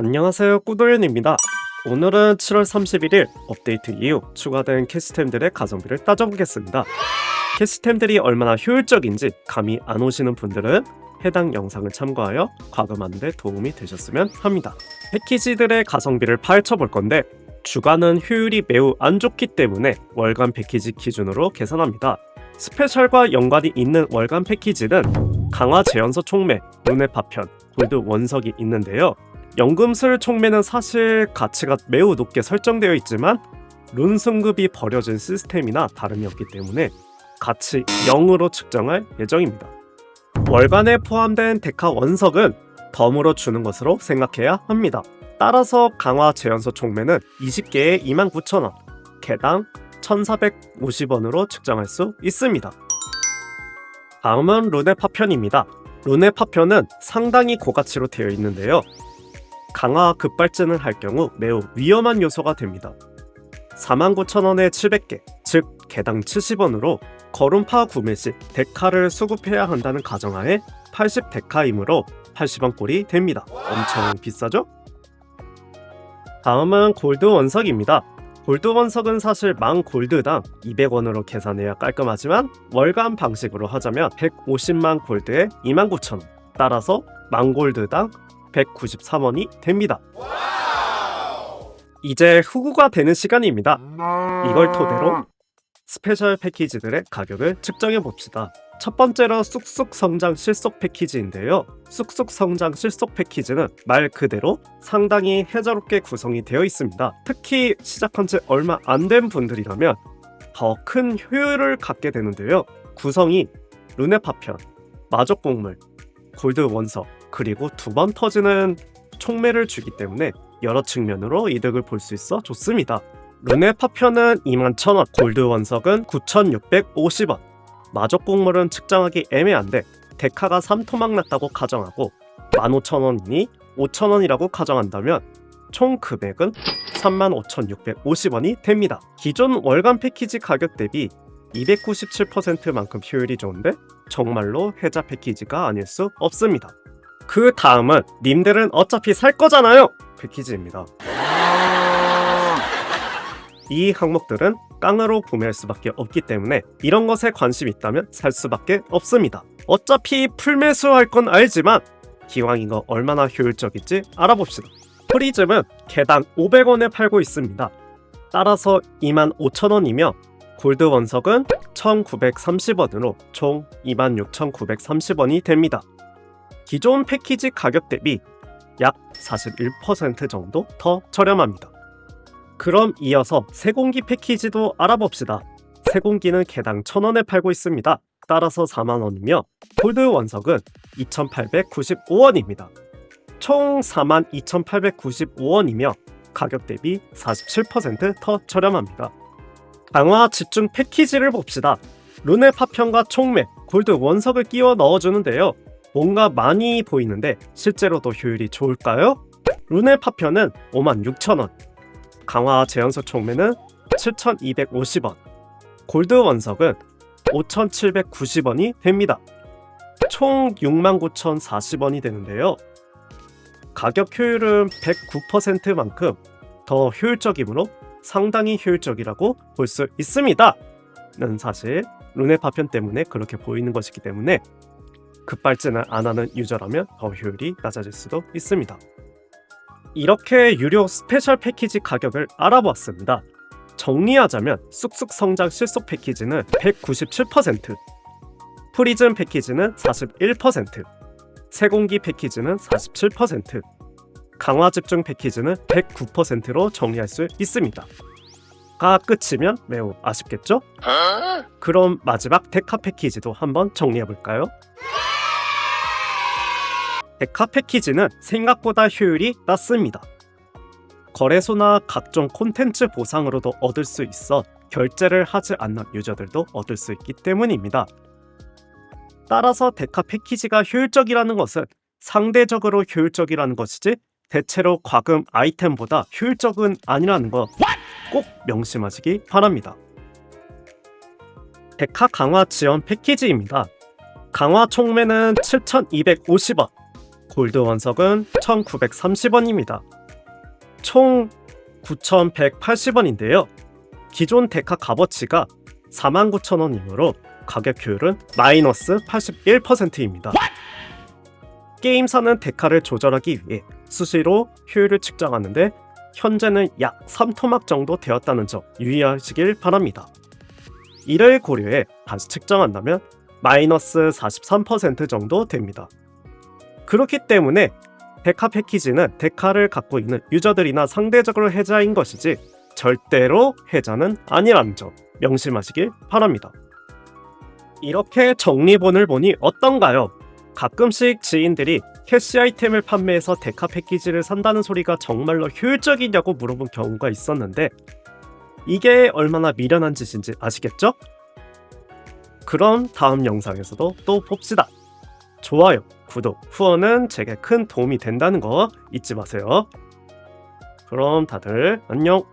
안녕하세요 꾸도현입니다. 오늘은 7월 31일 업데이트 이후 추가된 캐스템들의 가성비를 따져보겠습니다. 캐스템들이 얼마나 효율적인지 감이 안 오시는 분들은 해당 영상을 참고하여 과금하는 데 도움이 되셨으면 합니다. 패키지들의 가성비를 파헤쳐 볼 건데 주간은 효율이 매우 안 좋기 때문에 월간 패키지 기준으로 계산합니다. 스페셜과 연관이 있는 월간 패키지는 강화 재연소 총매, 눈의 파편, 골드 원석이 있는데요 연금술 총매는 사실 가치가 매우 높게 설정되어 있지만 룬 승급이 버려진 시스템이나 다름이 없기 때문에 가치 0으로 측정할 예정입니다. 월간에 포함된 데카 원석은 덤으로 주는 것으로 생각해야 합니다. 따라서 강화 재연소 총매는 20개에 29,000원, 개당 1,450원으로 측정할 수 있습니다. 다음은 룬의 파편입니다. 룬의 파편은 상당히 고가치로 되어 있는데요. 강화 급발진을 할 경우 매우 위험한 요소가 됩니다. 49,000원에 700개, 즉 개당 70원으로 거름파 구매 시 데카를 수급해야 한다는 가정하에 80 데카이므로 80원 꼴이 됩니다. 엄청 비싸죠? 다음은 골드 원석입니다. 골드 원석은 사실 만 골드당 200원으로 계산해야 깔끔하지만 월간 방식으로 하자면 150만 골드에 29,000원 따라서 만 골드당 193원이 됩니다. 이제 후구가 되는 시간입니다. 이걸 토대로 스페셜 패키지들의 가격을 측정해 봅시다. 첫 번째로 쑥쑥 성장 실속 패키지인데요. 쑥쑥 성장 실속 패키지는 말 그대로 상당히 해자롭게 구성이 되어 있습니다. 특히 시작한 지 얼마 안 된 분들이라면 더 큰 효율을 갖게 되는데요. 구성이 룬의 파편, 마적 곡물, 골드 원석, 그리고 두 번 터지는 총매를 주기 때문에 여러 측면으로 이득을 볼 수 있어 좋습니다. 룬의 파편은 21,000원, 골드 원석은 9,650원, 마적 곡물은 측정하기 애매한데 데카가 3토막 났다고 가정하고 15,000원이니 5,000원이라고 가정한다면 총 금액은 35,650원이 됩니다. 기존 월간 패키지 가격 대비 297%만큼 효율이 좋은데 정말로 해자 패키지가 아닐 수 없습니다. 그 다음은 님들은 어차피 살 거잖아요! 패키지입니다. 이 항목들은 깡으로 구매할 수밖에 없기 때문에 이런 것에 관심 있다면 살 수밖에 없습니다. 어차피 풀매수 할 건 알지만 기왕 이거 얼마나 효율적인지 알아봅시다. 프리즘은 개당 500원에 팔고 있습니다. 따라서 25,000원이며 골드 원석은 1,930원으로 총 26,930원이 됩니다. 기존 패키지 가격 대비 약 41% 정도 더 저렴합니다. 그럼 이어서 세공기 패키지도 알아봅시다. 세공기는 개당 1,000원에 팔고 있습니다. 따라서 4만원이며 골드 원석은 2,895원입니다. 총 42,895원이며 가격 대비 47%더 저렴합니다. 강화 집중 패키지를 봅시다. 룬의 파편과 총매, 골드 원석을 끼워 넣어주는데요. 뭔가 많이 보이는데 실제로도 효율이 좋을까요? 룬의 파편은 56,000원, 강화 재현석 총매는 7,250원, 골드 원석은 5,790원이 됩니다. 총 69,040원이 되는데요. 가격 효율은 109%만큼 더 효율적이므로 상당히 효율적이라고 볼 수 있습니다. 는 사실 룬의 파편 때문에 그렇게 보이는 것이기 때문에 급발진을 안 하는 유저라면 더 효율이 낮아질 수도 있습니다. 이렇게 유료 스페셜 패키지 가격을 알아보았습니다. 정리하자면 쑥쑥 성장 실속 패키지는 197%, 프리즘 패키지는 41%, 세공기 패키지는 47%, 강화 집중 패키지는 109%로 정리할 수 있습니다. 가 끝이면 매우 아쉽겠죠? 그럼 마지막 데카 패키지도 한번 정리해 볼까요? 데카 패키지는 생각보다 효율이 낮습니다. 거래소나 각종 콘텐츠 보상으로도 얻을 수 있어 결제를 하지 않는 유저들도 얻을 수 있기 때문입니다. 따라서 데카 패키지가 효율적이라는 것은 상대적으로 효율적이라는 것이지 대체로 과금 아이템보다 효율적은 아니라는 거꼭 명심하시기 바랍니다. 데카 강화 지원 패키지입니다. 강화 총매는 7,250원, 골드 원석은 1930원입니다. 총 9180원인데요. 기존 데카 값어치가 49,000원이므로 가격 효율은 마이너스 81%입니다. 게임사는 데카를 조절하기 위해 수시로 효율을 측정하는데 현재는 약 3토막 정도 되었다는 점 유의하시길 바랍니다. 이를 고려해 다시 측정한다면 마이너스 43% 정도 됩니다. 그렇기 때문에 데카 패키지는 데카를 갖고 있는 유저들이나 상대적으로 해자인 것이지 절대로 해자는 아니라는 점 명심하시길 바랍니다. 이렇게 정리본을 보니 어떤가요? 가끔씩 지인들이 캐시 아이템을 판매해서 데카 패키지를 산다는 소리가 정말로 효율적이냐고 물어본 경우가 있었는데 이게 얼마나 미련한 짓인지 아시겠죠? 그럼 다음 영상에서도 또 봅시다. 좋아요, 구독, 후원은 제게 큰 도움이 된다는 거 잊지 마세요. 그럼 다들 안녕.